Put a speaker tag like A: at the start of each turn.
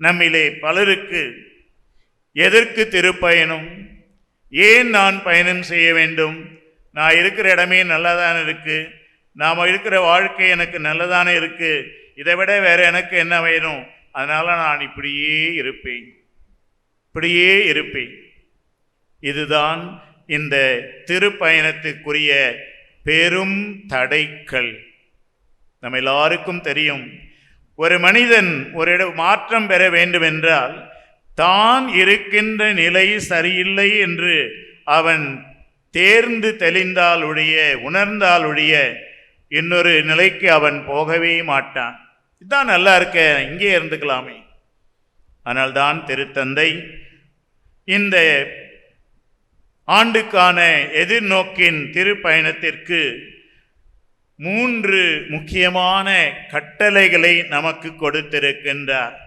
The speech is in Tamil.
A: நம்மிலே பலருக்கு எதற்கு திருப்பயணம் ஏன் நான் பயணம் செய்ய வேண்டும்? நான் இருக்கிற இடமே நல்லதான இருக்குது நாம் இருக்கிற வாழ்க்கை எனக்கு நல்லதானே இருக்குது இதை விட வேறு எனக்கு என்ன வேணும்? அதனால் நான் இப்படியே இருப்பேன். இப்படியே இருப்பேன். இதுதான் இந்த திருப்பயணத்துக்குரிய பெரும் தடைகள். நம்ம எல்லாருக்கும் தெரியும் ஒரு மனிதன் ஒரு இட மாற்றம் பெற வேண்டும் என்றால் தான் இருக்கின்ற நிலை சரியில்லை என்று அவன் தேர்ந்து தெளிந்தாலுடைய உணர்ந்தாலுடைய இன்னொரு நிலைக்கு அவன் போகவே மாட்டான். இதுதான் நல்லா இருக்க இங்கே இருந்துக்கலாமே. ஆனால் திருத்தந்தை இந்த ஆண்டுக்கான எதிர்நோக்கின் திருப்பயணத்திற்கு மூன்று முக்கியமான கட்டளைகளை நமக்கு கொடுத்திருக்கின்றார்.